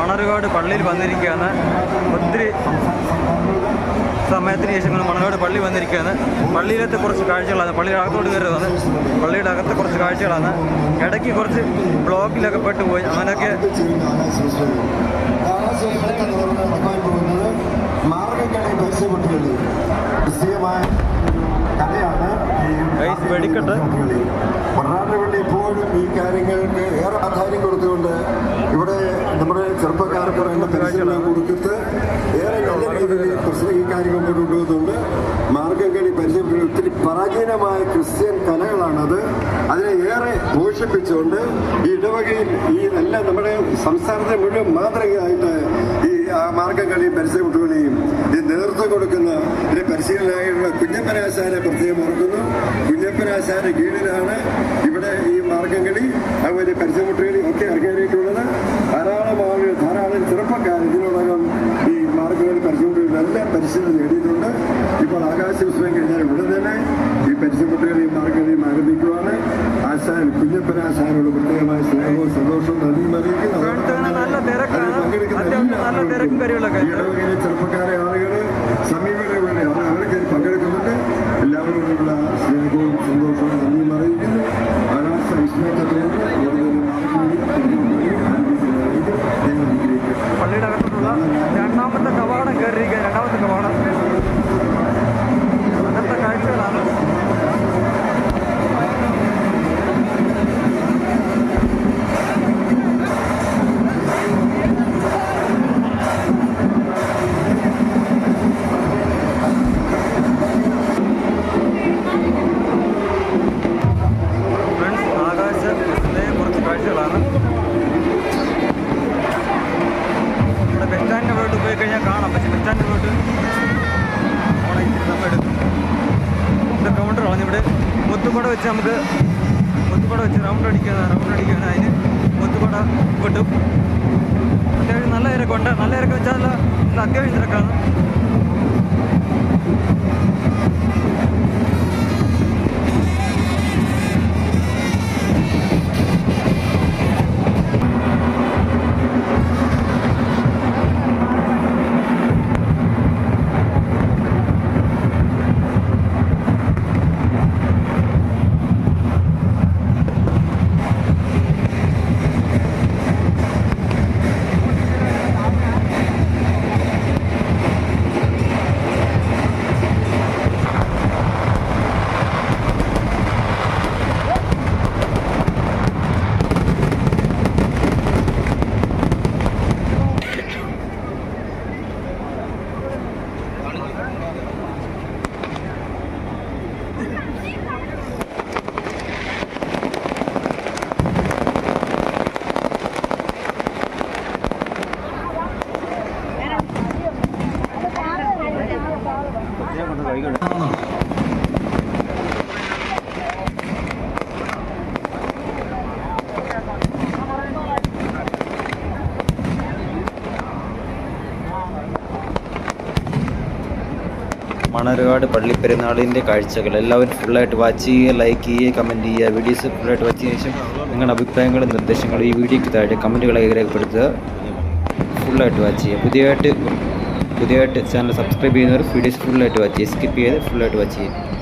മണർകാട് പള്ളിയിൽ വന്നിരിക്കുകയാണ്. ഒത്തിരി സമയത്തിന് ശേഷം ഇങ്ങനെ മണർകാട് പള്ളി വന്നിരിക്കുകയാണ്. പള്ളിയിലത്തെ കുറച്ച് കാഴ്ചകളാണ്. പള്ളിയുടെ അകത്തോട്ട് കയറുന്നത് പള്ളിയുടെ അകത്തെ കുറച്ച് കാഴ്ചകളാണ്. ഇടയ്ക്ക് കുറച്ച് ബ്ലോക്കിലൊക്കെ പെട്ട് പോയി. അങ്ങനെയൊക്കെ വെടിക്കട്ടെ. മണ്ണാട്ടുപള്ളി ഇപ്പോഴും ഈ കാര്യങ്ങൾക്ക് ഏറെ പ്രാധാന്യം കൊടുത്തുകൊണ്ട് ചെറുപ്പക്കാർക്ക് വേണ്ട പരിശീലനം കൊടുത്തിട്ട് ഏറെ നല്ല രീതിയിൽ ക്രിസ്ത്യൻ കാര്യങ്ങൾ കൊണ്ടുപോകുന്നുണ്ട് മാർഗംകളി പരിചയപ്പെട്ട ഒത്തിരി പ്രാചീനമായ ക്രിസ്ത്യൻ കലകളാണത്. അതിനെ ഏറെ പോഷിപ്പിച്ചുകൊണ്ട് ഈ ഇടവകയിൽ ഈ നല്ല നമ്മുടെ സംസ്ഥാനത്തെ മുഴുവൻ മാതൃകയായിട്ട് ഈ ആ മാർഗംകളി പരിചയപ്പെട്ടുകളെയും ഈ നേതൃത്വം കൊടുക്കുന്ന ഇതിന്റെ പരിശീലനായുള്ള കുഞ്ഞപ്പനാശാരെ പ്രത്യേകം ഓർക്കുന്നു. കുഞ്ഞപ്പനാശാന്റെ കീഴിലാണ് ഇവിടെ ഈ മാർഗംകളി അതുപോലെ പരിചയപ്പെട്ടുകളി ഒക്കെ ഇറങ്ങിയിട്ടുള്ളത് ആശാൻ കുഞ്ഞപ്പനാശാനോട് പ്രത്യേകമായ സ്നേഹവും സന്തോഷവും നന്ദിയും അറിയിക്കുന്നു. ഇടവകയിലെ ചെറുപ്പക്കാരെ ആളുകൾ സമീപനം അവർക്ക് അവരൊക്കെ പങ്കെടുക്കുന്നുണ്ട്. എല്ലാവരോടുമുള്ള സ്നേഹവും സന്തോഷവും നന്ദിയും അറിയിക്കുന്നു. വിസ്മയത്തിലേക്ക് പള്ളിയുടെ അകത്തുള്ള രണ്ടാമത്തെ കവാടം കയറിയിരിക്കുക രണ്ടാമത്തെ കവാടം വെച്ച് നമുക്ക് മുത്തുപട വെച്ച് റൗണ്ട് അടിക്കുന്ന റൗണ്ട് അടിക്കുന്ന അതിന് മുത്തുപട കിട്ടും അത്യാവശ്യം നല്ല തിരക്കുണ്ട്. നല്ല തിരക്ക് വെച്ചാൽ അത്യാവശ്യം തിരക്കാണ്. മണർകാട് പള്ളിപ്പെരുന്നാളിന്റെ കാഴ്ചകൾ. എല്ലാവരും ഫുള്ളായിട്ട് വാച്ച് ചെയ്യുക ലൈക്ക് ചെയ്യുക കമന്റ് ചെയ്യുക. വീഡിയോസ് ഫുള്ളായിട്ട് വാച്ച് ചെയ്ത ശേഷം നിങ്ങളുടെ അഭിപ്രായങ്ങളും നിർദ്ദേശങ്ങളും ഈ വീഡിയോയ്ക്ക് താഴെ കമന്റുകളായി രേഖപ്പെടുത്തുക. ഫുള്ളായിട്ട് വാച്ച് ചെയ്യുക. പുതിയതായിട്ട് പുതിയതായിട്ട് ചാനൽ സബ്സ്ക്രൈബ് ചെയ്യുന്നവർ വീഡിയോസ് ഫുള്ളായിട്ട് വാച്ച് ചെയ്യുക. സ്കിപ്പ് ചെയ്ത് ഫുള്ളായിട്ട് വാച്ച് ചെയ്യുക.